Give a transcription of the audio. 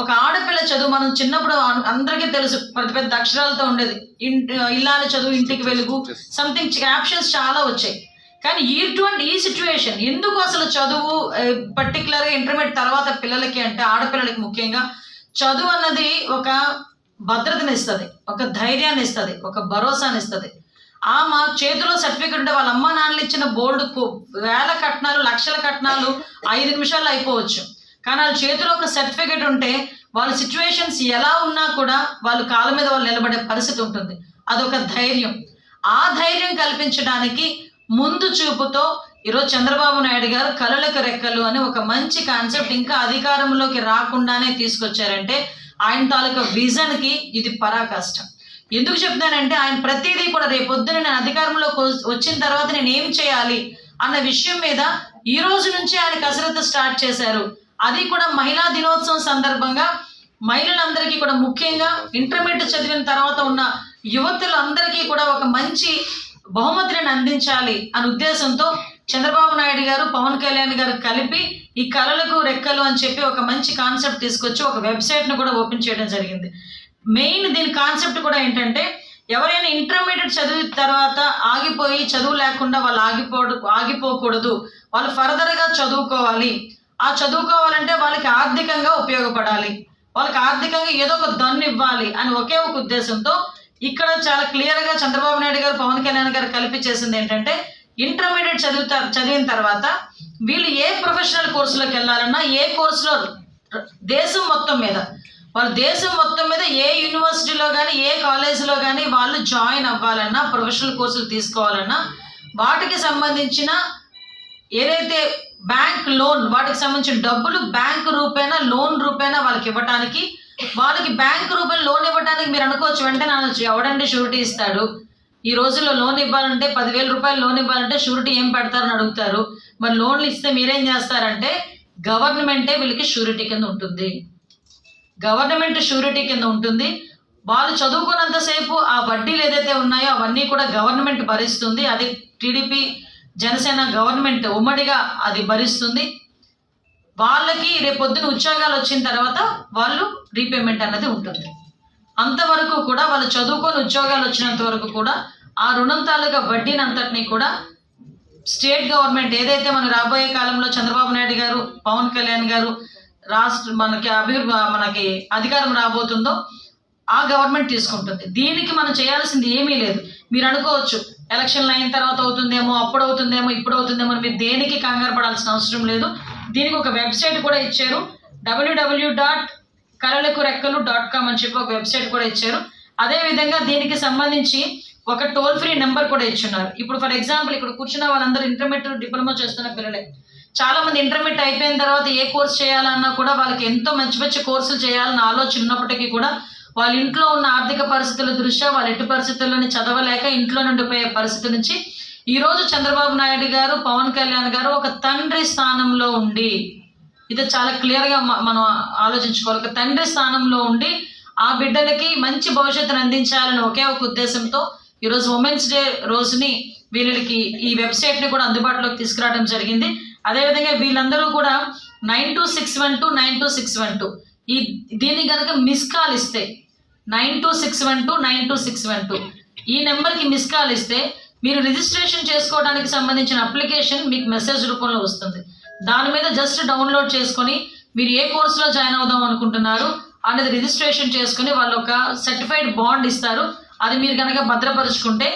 ఒక ఆడపిల్ల చదువు మనం చిన్నప్పుడు అందరికీ తెలుసు. పెద్ద పెద్ద అక్షరాలతో ఉండేది. ఇల్లాల చదువు ఇంటికి వెలుగు. సంథింగ్ క్యాప్షన్స్ చాలా వచ్చాయి. కానీ ఇటువంటి ఈ సిచ్యువేషన్ ఎందుకు అసలు చదువు పర్టికులర్గా ఇంటర్మీడియట్ తర్వాత పిల్లలకి అంటే ఆడపిల్లలకి ముఖ్యంగా చదువు అన్నది ఒక భద్రతని ఇస్తుంది ఒక ధైర్యాన్ని ఇస్తుంది ఒక భరోసాని ఇస్తుంది. ఆ మా చేతిలో సర్టిఫికెట్ ఉంటే వాళ్ళ అమ్మ నాన్నలు ఇచ్చిన బోర్డు వేల కట్నాలు లక్షల కట్నాలు ఐదు నిమిషాల్లో అయిపోవచ్చు. కానీ వాళ్ళ చేతిలో ఒక సర్టిఫికేట్ ఉంటే వాళ్ళ సిచ్యువేషన్స్ ఎలా ఉన్నా కూడా వాళ్ళు కాళ్ళ మీద వాళ్ళు నిలబడే పరిస్థితి ఉంటుంది. అదొక ధైర్యం. ఆ ధైర్యం కల్పించడానికి ముందు చూపుతో ఈరోజు చంద్రబాబు నాయుడు గారు కలలకు రెక్కలు అని ఒక మంచి కాన్సెప్ట్ ఇంకా అధికారంలోకి రాకుండానే తీసుకొచ్చారంటే ఆయన తాలూకా విజన్కి ఇది పరాకాష్టం. ఎందుకు చెప్తానంటే ఆయన ప్రతిదీ కూడా రేపొద్దున నేను అధికారంలోకి వచ్చిన తర్వాత నేను ఏం చేయాలి అన్న విషయం మీద ఈ రోజు నుంచి ఆయన కసరత్తు స్టార్ట్ చేశారు. అది కూడా మహిళా దినోత్సవం సందర్భంగా మహిళలందరికీ కూడా ముఖ్యంగా ఇంటర్మీడియట్ చదివిన తర్వాత ఉన్న యువతులందరికీ కూడా ఒక మంచి బహుమతిని అందించాలి అనే ఉద్దేశంతో చంద్రబాబు నాయుడు గారు పవన్ కళ్యాణ్ గారు కలిపి ఈ కళలకు రెక్కలు అని చెప్పి ఒక మంచి కాన్సెప్ట్ తీసుకొచ్చి ఒక వెబ్సైట్ను కూడా ఓపెన్ చేయడం జరిగింది. మెయిన్ దీని కాన్సెప్ట్ కూడా ఏంటంటే ఎవరైనా ఇంటర్మీడియట్ చదివిన తర్వాత ఆగిపోయి చదువు లేకుండా వాళ్ళు ఆగిపో ఆగిపోకూడదు. వాళ్ళు ఫర్దర్గా చదువుకోవాలి. ఆ చదువుకోవాలంటే వాళ్ళకి ఆర్థికంగా ఉపయోగపడాలి. వాళ్ళకి ఆర్థికంగా ఏదో ఒక దన్ను ఇవ్వాలి అని ఒకే ఒక ఉద్దేశంతో ఇక్కడ చాలా క్లియర్గా చంద్రబాబు నాయుడు గారు పవన్ కళ్యాణ్ గారు కలిపి చేసింది ఏంటంటే ఇంటర్మీడియట్ చదువుతారు చదివిన తర్వాత వీళ్ళు ఏ ప్రొఫెషనల్ కోర్సులోకి వెళ్ళాలన్నా ఏ కోర్సులో దేశం మొత్తం మీద వాళ్ళు దేశం మొత్తం మీద ఏ యూనివర్సిటీలో కానీ ఏ కాలేజీలో కానీ వాళ్ళు జాయిన్ అవ్వాలన్నా ప్రొఫెషనల్ కోర్సులు తీసుకోవాలన్నా వాటికి సంబంధించిన ఏదైతే బ్యాంక్ లోన్ వాటికి సంబంధించిన డబ్బులు బ్యాంక్ రూపేణా లోన్ రూపేణా వాళ్ళకి ఇవ్వటానికి వాళ్ళకి బ్యాంక్ రూపాయలు లోన్ ఇవ్వడానికి మీరు అనుకోవచ్చు వెంటనే అనొచ్చు ఎవడండి షూరిటీ ఇస్తాడు. ఈ రోజుల్లో లోన్ ఇవ్వాలంటే పదివేల రూపాయలు లోన్ ఇవ్వాలంటే షూరిటీ ఏం పెడతారని అడుగుతారు. మరి లోన్లు ఇస్తే మీరేం చేస్తారంటే గవర్నమెంటే వీళ్ళకి షూరిటీ కింద ఉంటుంది. గవర్నమెంట్ షూరిటీ కింద ఉంటుంది. వాళ్ళు చదువుకున్నంతసేపు ఆ వడ్డీలు ఏదైతే ఉన్నాయో అవన్నీ కూడా గవర్నమెంట్ భరిస్తుంది. అది టీడీపీ జనసేన గవర్నమెంట్ ఉమ్మడిగా అది భరిస్తుంది. వాళ్ళకి రేపొద్దున ఉద్యోగాలు వచ్చిన తర్వాత వాళ్ళు రీపేమెంట్ అన్నది ఉంటుంది. అంతవరకు కూడా వాళ్ళు చదువుకొని ఉద్యోగాలు వచ్చినంత వరకు కూడా ఆ రుణం తాలూకా వడ్డీని అంతటినీ కూడా స్టేట్ గవర్నమెంట్ ఏదైతే మన రాబోయే కాలంలో చంద్రబాబు నాయుడు గారు పవన్ కళ్యాణ్ గారు రాష్ట్ర మనకి అభివృద్ధి మనకి అధికారం రాబోతుందో ఆ గవర్నమెంట్ తీసుకుంటుంది. దీనికి మనం చేయాల్సింది ఏమీ లేదు. మీరు అనుకోవచ్చు ఎలక్షన్లు అయిన తర్వాత అవుతుందేమో అప్పుడు అవుతుందేమో ఇప్పుడు అవుతుందేమో మీరు దేనికి కంగారు పడాల్సిన అవసరం లేదు. దీనికి ఒక వెబ్సైట్ కూడా ఇచ్చారు. డబ్ల్యూడబ్ల్యూ డాట్ కలలకు రెక్కలు డాట్ కామ్ అని చెప్పి ఒక వెబ్సైట్ కూడా ఇచ్చారు. అదే విధంగా దీనికి సంబంధించి ఒక టోల్ ఫ్రీ నెంబర్ కూడా ఇచ్చున్నారు. ఇప్పుడు ఫర్ ఎగ్జాంపుల్ ఇక్కడ కూర్చున్న వాళ్ళందరూ ఇంటర్మీడియట్ డిప్లొమా చేస్తున్న పిల్లలే. చాలా మంది ఇంటర్మీడియట్ అయిపోయిన తర్వాత ఏ కోర్స్ చేయాలన్నా కూడా వాళ్ళకి ఎంతో మంచి మంచి కోర్సులు చేయాలన్న ఆలోచన ఉన్నప్పటికీ కూడా వాళ్ళ ఇంట్లో ఉన్న ఆర్థిక పరిస్థితుల దృష్ట్యా వాళ్ళ ఎట్టి పరిస్థితుల్లోని చదవలేక ఇంట్లో నుండిపోయే పరిస్థితి నుంచి ఈరోజు చంద్రబాబు నాయుడు గారు పవన్ కళ్యాణ్ గారు ఒక తండ్రి స్థానంలో ఉండి ఇది చాలా క్లియర్గా మనం ఆలోచించుకోవాలి. ఒక తండ్రి స్థానంలో ఉండి ఆ బిడ్డలకి మంచి భవిష్యత్తును అందించాలని ఒకే ఒక ఉద్దేశంతో ఈరోజు ఉమెన్స్ డే రోజుని వీళ్ళకి ఈ వెబ్సైట్ని కూడా అందుబాటులోకి తీసుకురావడం జరిగింది. అదేవిధంగా వీళ్ళందరూ కూడా nine two six one two nine two six one two ఈ దీన్ని కనుక మిస్ కాల్ ఇస్తే nine two six one two nine two six one two ఈ నెంబర్కి మిస్ కాల్ ఇస్తే మీరు రిజిస్ట్రేషన్ చేసుకోవడానికి సంబంధించిన అప్లికేషన్ మీకు మెసేజ్ రూపంలో వస్తుంది. దాని మీద జస్ట్ డౌన్లోడ్ చేసుకొని మీరు ఏ కోర్సులో జాయిన్ అవుదాం అనుకుంటున్నారు అనేది రిజిస్ట్రేషన్ చేసుకుని వాళ్ళు ఒక సర్టిఫైడ్ బాండ్ ఇస్తారు. అది మీరు కనుక భద్రపరుచుకుంటే